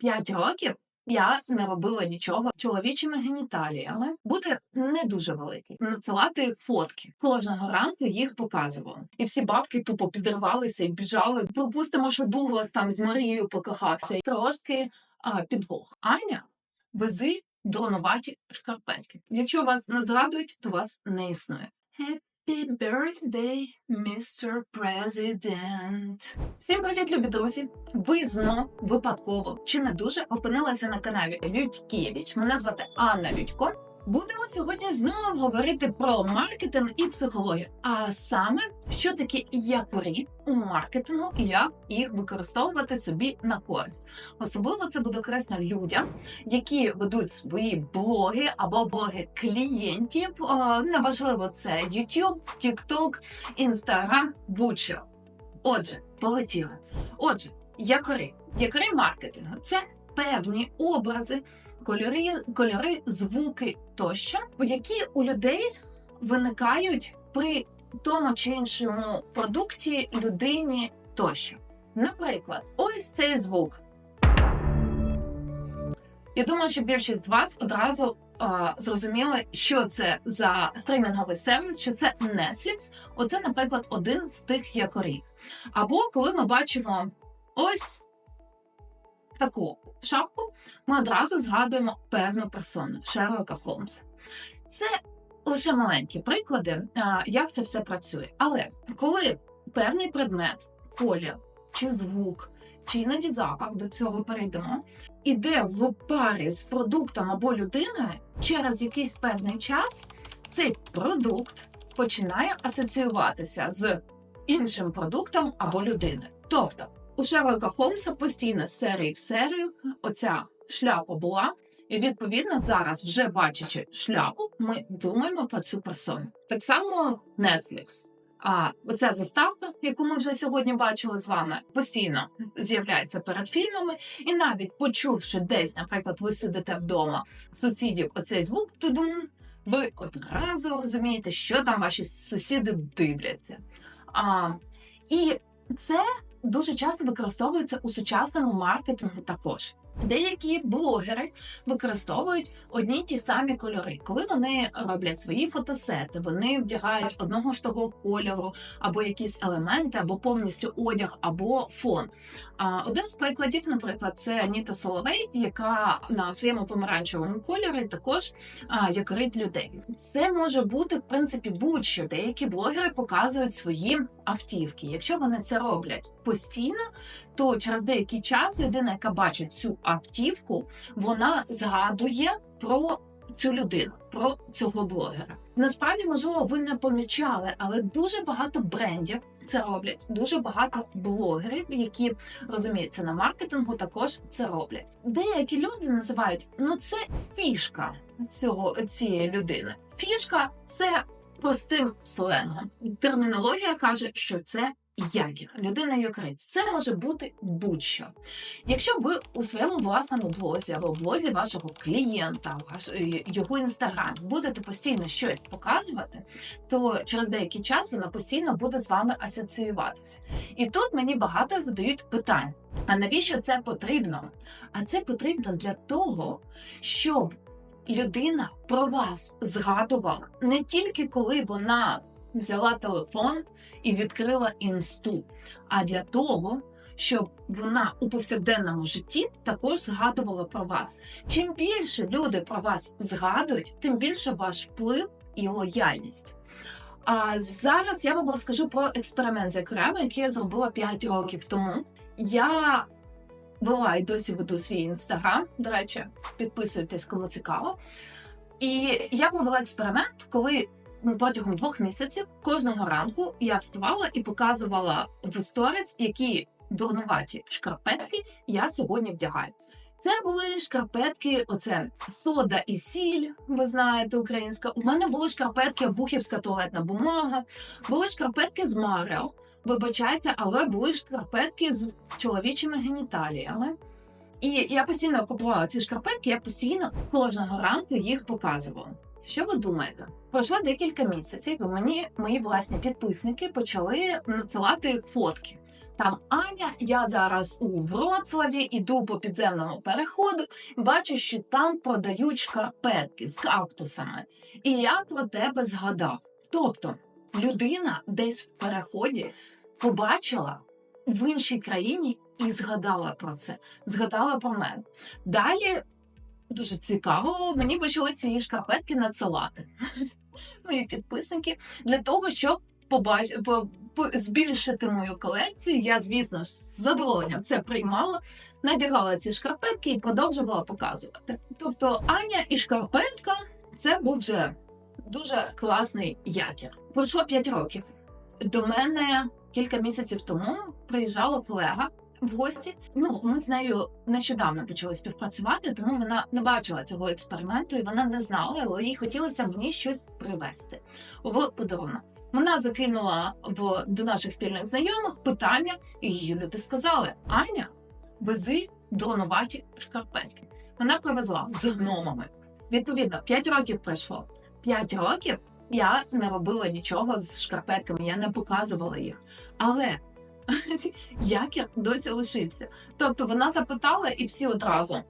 5 років я не робила нічого чоловічими геніталіями. Буде не дуже великий. Надсилати фотки. Кожного ранку їх показувала. І всі бабки тупо підривалися і біжали. Пропустимо, що Дуглас там з Марією покохався. Трошки а, підвох. Аня, вези дронуваті шкарпетки. Якщо вас не згадують, то вас не існує. Happy birthday, Mr. President. Всім привіт, любі друзі! Ви знов випадково чи не дуже опинилися на каналі Людькевич. Мене звати Анна Людько. Будемо сьогодні знову говорити про маркетинг і психологію. А саме, що таке якорі у маркетингу і як їх використовувати собі на користь. Особливо це буде корисно людям, які ведуть свої блоги або блоги клієнтів. Неважливо, це YouTube, TikTok, Instagram, будь-що. Отже, полетіли. Отже, якори. Якори маркетингу це певні образи, кольори, кольори, звуки тощо, які у людей виникають при тому чи іншому продукті, людині тощо. Наприклад, ось цей звук. Я думаю, що більшість з вас одразу а, зрозуміли, що це за стримінговий сервіс, що це Netflix. Оце, наприклад, один з тих якорів. Або коли ми бачимо ось таку шапку, ми одразу згадуємо певну персону Шерлока Холмса. Це лише маленькі приклади, як це все працює. Але коли певний предмет, колір чи звук, чи іноді запах до цього перейдемо, іде в парі з продуктом або людиною, через якийсь певний час цей продукт починає асоціюватися з іншим продуктом або людиною. Тобто у Шерлока Холмса постійно з серії в серію оця шляпа була. І відповідно зараз, вже бачачи шляпу, ми думаємо про цю персону. Так само Netflix. А оця заставка, яку ми вже сьогодні бачили з вами, постійно з'являється перед фільмами, і навіть почувши десь, наприклад, ви сидите вдома сусідів, оцей звук тудум, ви одразу розумієте, що там ваші сусіди дивляться. А, І це дуже часто використовується у сучасному маркетингу також. Деякі блогери використовують одні й ті самі кольори. Коли вони роблять свої фотосети, вони вдягають одного ж того кольору, або якісь елементи, або повністю одяг, або фон. А один з прикладів, наприклад, це Аніта Соловей, яка на своєму помаранчевому кольорі також якорить людей. Це може бути в принципі будь-що. Деякі блогери показують свої автівки. Якщо вони це роблять постійно, то через деякий час людина, яка бачить цю автівку, вона згадує про цю людину, про цього блогера. Насправді, можливо, ви не помічали, але дуже багато брендів це роблять. Дуже багато блогерів, які розуміються на маркетингу, також це роблять. Деякі люди називають ну це фішка цього цієї людини. Фішка це простим сленгом. Термінологія каже, що це якір, людина якорець. Це може бути будь-що. Якщо ви у своєму власному блозі або блозі вашого клієнта, ваш е, його інстаграм будете постійно щось показувати, то через деякий час вона постійно буде з вами асоціюватися. І тут мені багато задають питань: а навіщо це потрібно? А це потрібно для того, щоб людина про вас згадувала не тільки коли вона взяла телефон і відкрила інсту, а для того, щоб вона у повсякденному житті також згадувала про вас. Чим більше люди про вас згадують, тим більше ваш вплив і лояльність. А зараз я вам розкажу про експеримент з якорями, який я зробила 5 років тому. Я вела і досі веду свій інстаграм. До речі, підписуйтесь, кому цікаво. І я провела експеримент, коли протягом двох місяців кожного ранку я вставала і показувала в сторіс, які дурнуваті шкарпетки я сьогодні вдягаю. Це були шкарпетки, оце сода і сіль, ви знаєте, українська. У мене були шкарпетки бухівська туалетна бумага, були шкарпетки з Марео. Вибачайте, але були шкарпетки з чоловічими геніталіями. І я постійно купувала ці шкарпетки, я постійно кожного ранку їх показувала. Що ви думаєте? Пройшло декілька місяців, і мені мої власні підписники почали надсилати фотки. Там Аня, я зараз у Вроцлаві, іду по підземному переходу, бачу, що там продають шкарпетки з кактусами. І я про тебе згадав. Тобто людина десь в переході побачила в іншій країні і згадала про це, згадала про мене. Далі дуже цікаво, мені почали ці шкарпетки надсилати. Мої підписники для того, щоб побач... по... по- збільшити мою колекцію. Я, звісно з задоволенням це приймала, надягала ці шкарпетки і продовжувала показувати. Тобто Аня і шкарпетка це був вже дуже класний якір. Пройшло 5 років. До мене кілька місяців тому приїжджала колега в гості. Ну, ми з нею нещодавно почали співпрацювати, тому вона не бачила цього експерименту і вона не знала, але їй хотілося мені щось привезти в подарунок. Вона закинула в до наших спільних знайомих питання, і її люди сказали: Аня, вези дронуваті шкарпетки. Вона привезла з гномами. Відповідно, 5 років пройшло. 5 років я не робила нічого з шкарпетками, я не показувала їх. Але якір досі лишився. Тобто вона запитала, і всі одразу: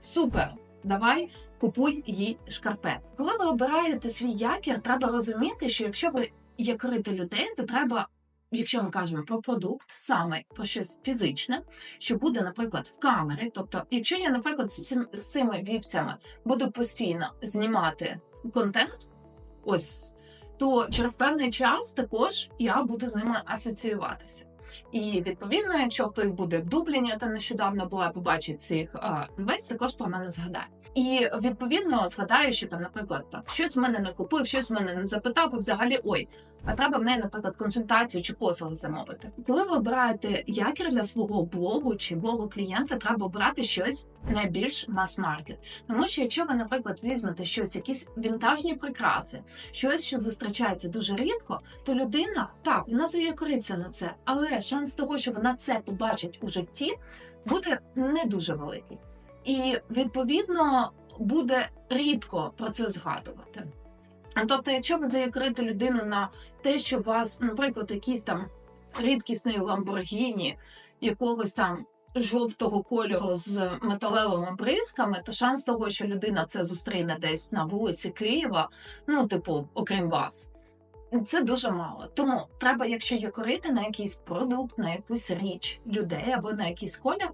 супер, давай купуй їй шкарпетки. Коли ви обираєте свій якір, треба розуміти, що якщо ви якорите людей, то треба. Якщо ми кажемо про продукт, саме про щось фізичне, що буде, наприклад, в камері. Тобто, якщо я, наприклад, з, цим, з цими вівцями буду постійно знімати контент, ось то через певний час також я буду з ними асоціюватися. І відповідно, якщо хтось буде в Дубліні, та нещодавно була побачить цих а, вець, також про мене згадає. І відповідно згадаю, що там, наприклад, там щось в мене не купив, щось в мене не запитав, і взагалі ой. А треба в неї, наприклад, консультацію чи послуги замовити. Коли ви обираєте якір для свого блогу чи блогу клієнта, треба обирати щось найбільш мас-маркет. Тому що якщо ви, наприклад, візьмете щось, якісь вінтажні прикраси, щось, що зустрічається дуже рідко, то людина так вона заякориться на це, але шанс того, що вона це побачить у житті, буде не дуже великий. І відповідно буде рідко про це згадувати. Тобто, якщо ви заякорите людину на те, що у вас, наприклад, якийсь там рідкісний Ламборгіні, якогось там жовтого кольору з металевими бризками, то шанс того, що людина це зустріне десь на вулиці Києва, ну, типу, окрім вас, це дуже мало. Тому треба, якщо якорити на якийсь продукт, на якусь річ людей або на якийсь колір.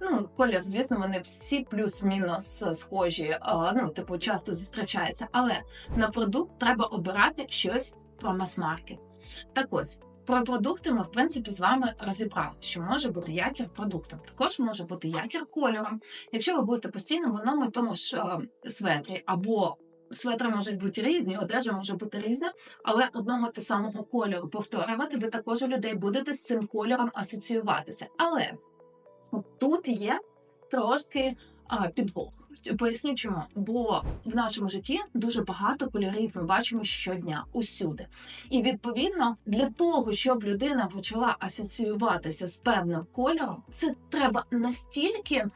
Ну, колір, звісно, вони всі плюс-мінус схожі, ну, типу, часто зустрічаються. Але на продукт треба обирати щось про мас-маркет. Так ось, про продукти ми, в принципі, з вами розібрали, що може бути якір продуктом. Також може бути якір кольором. Якщо ви будете постійно в одному тому ж е, светрі, або светри можуть бути різні, одежа може бути різна, але одного того самого кольору повторювати, ви також у людей будете з цим кольором асоціюватися. Але тут є трошки а, підвох. Поясню чому. Бо в нашому житті дуже багато кольорів ми бачимо щодня усюди. І відповідно для того, щоб людина почала асоціюватися з певним кольором, це треба настільки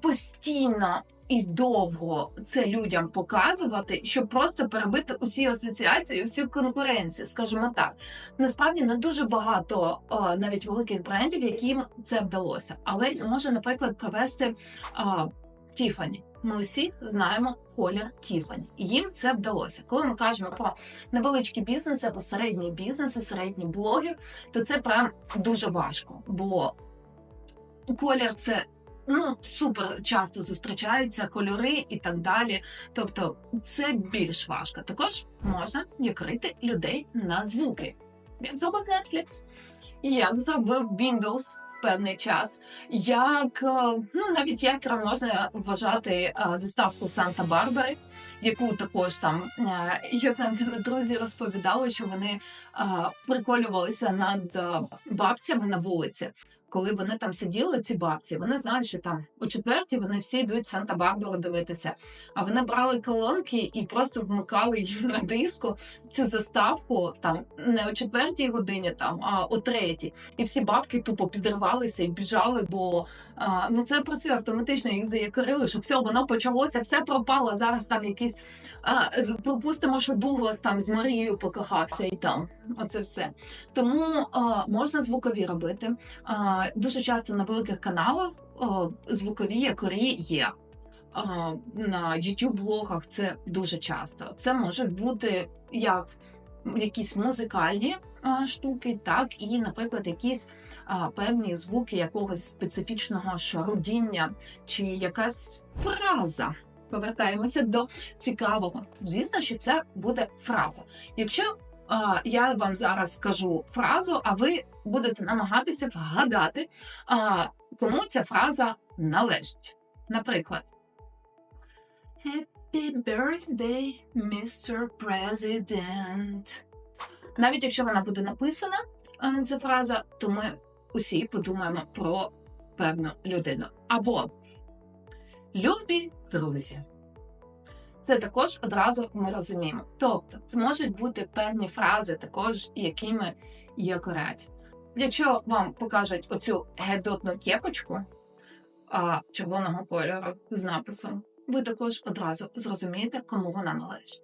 постійно. І довго це людям показувати, щоб просто перебити усі асоціації, всю конкуренцію, скажімо так. Насправді не дуже багато о, навіть великих брендів, яким це вдалося. Але може, наприклад, привести Тіфані. Ми усі знаємо колір Тіфані. Їм це вдалося. Коли ми кажемо про невеличкі бізнеси або середні бізнеси, середні блоги, то це прям дуже важко, бо колір це. Ну, супер часто зустрічаються кольори і так далі. Тобто це більш важко. Також можна якрити людей на звуки, як зробив Netflix, як зробив Windows певний час, як е, ну навіть як можна вважати е, заставку Санта-Барбари, яку також там е, я знаю, друзі розповідали, що вони приколювалися над бабцями на вулиці коли вони там сиділи, ці бабці, вони знають, що там о четвертій вони всі йдуть Санта-Барбару дивитися. А вони брали колонки і просто вмикали їм на диску цю заставку там не о четвертій годині, там а о третій. І всі бабки тупо підривалися і біжали, бо а, ну це працює автоматично. Їх заякорили, що все воно почалося, все пропало. Зараз там якийсь а, припустимо, що Дуглас там з Марією покохався і там. Оце все. Тому а, можна звукові робити. А, дуже часто на великих каналах а, звукові якорі є. А, на youtube блогах це дуже часто. Це може бути як якісь музикальні штуки, так і, наприклад, якісь певні звуки якогось специфічного шарудіння чи якась фраза. Повертаємося до цікавого. Звісно, що це буде фраза. Якщо а, я вам зараз скажу фразу, а ви будете намагатися вгадати, а, кому ця фраза належить. Наприклад, Happy birthday, Mr. President. Навіть якщо вона буде написана, ця фраза, то ми усі подумаємо про певну людину. Або любі друзі. Це також одразу ми розуміємо. Тобто, це можуть бути певні фрази, також якими є корять. Якщо вам покажуть оцю гедотну кепочку а, червоного кольору з написом, ви також одразу зрозумієте, кому вона належить.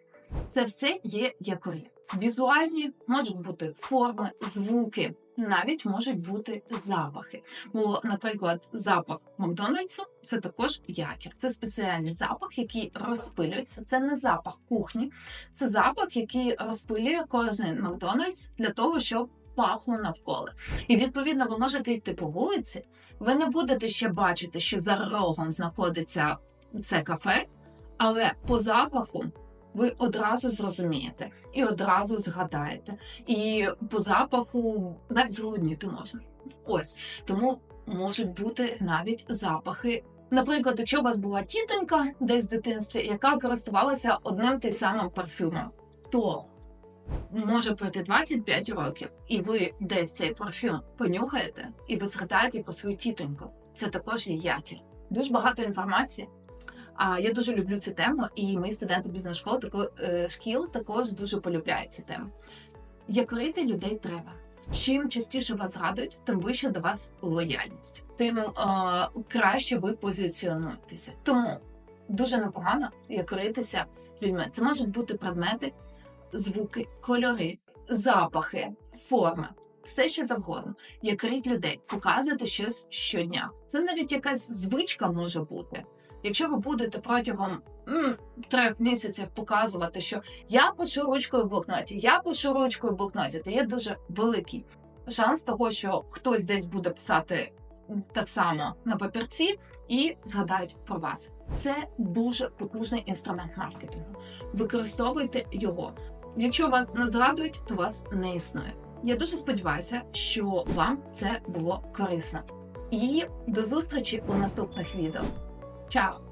Це все є якорі. Візуальні можуть бути форми, звуки, навіть можуть бути запахи. Бо, наприклад, запах Макдональдсу це також якір. Це спеціальний запах, який розпилюється. Це не запах кухні, це запах, який розпилює кожен Макдональдс для того, щоб пахло навколо. І відповідно ви можете йти по вулиці, ви не будете ще бачити, що за рогом знаходиться це кафе, але по запаху. Ви одразу зрозумієте і одразу згадаєте. І по запаху навіть зголодніти можна. Ось тому можуть бути навіть запахи. Наприклад, якщо у вас була тітонька десь в дитинстві, яка користувалася одним той самим парфюмом, то може пройти 25 років, і ви десь цей парфюм понюхаєте, і ви згадаєте про свою тітоньку. Це також є якір. Дуже багато інформації. А я дуже люблю цю тему, і мої студенти бізнес школи тако, е, шкіл також дуже полюбляють цю тему. Якорити людей треба. Чим частіше вас згадують, тим вище до вас лояльність, тим е, краще ви позиціонуєтеся. Тому дуже непогано якоритися людьми. Це можуть бути предмети, звуки, кольори, запахи, форми. Все що завгодно, якоріть людей, показувати щось щодня. Це навіть якась звичка може бути. Якщо ви будете протягом м, трьох місяців показувати, що я пишу ручкою в блокноті, я пишу ручкою в блокноті, то є дуже великий шанс того, що хтось десь буде писати так само на папірці і згадають про вас. Це дуже потужний інструмент маркетингу. Використовуйте його. Якщо вас не згадують, то вас не існує. Я дуже сподіваюся, що вам це було корисно. І до зустрічі у наступних відео. Tchau.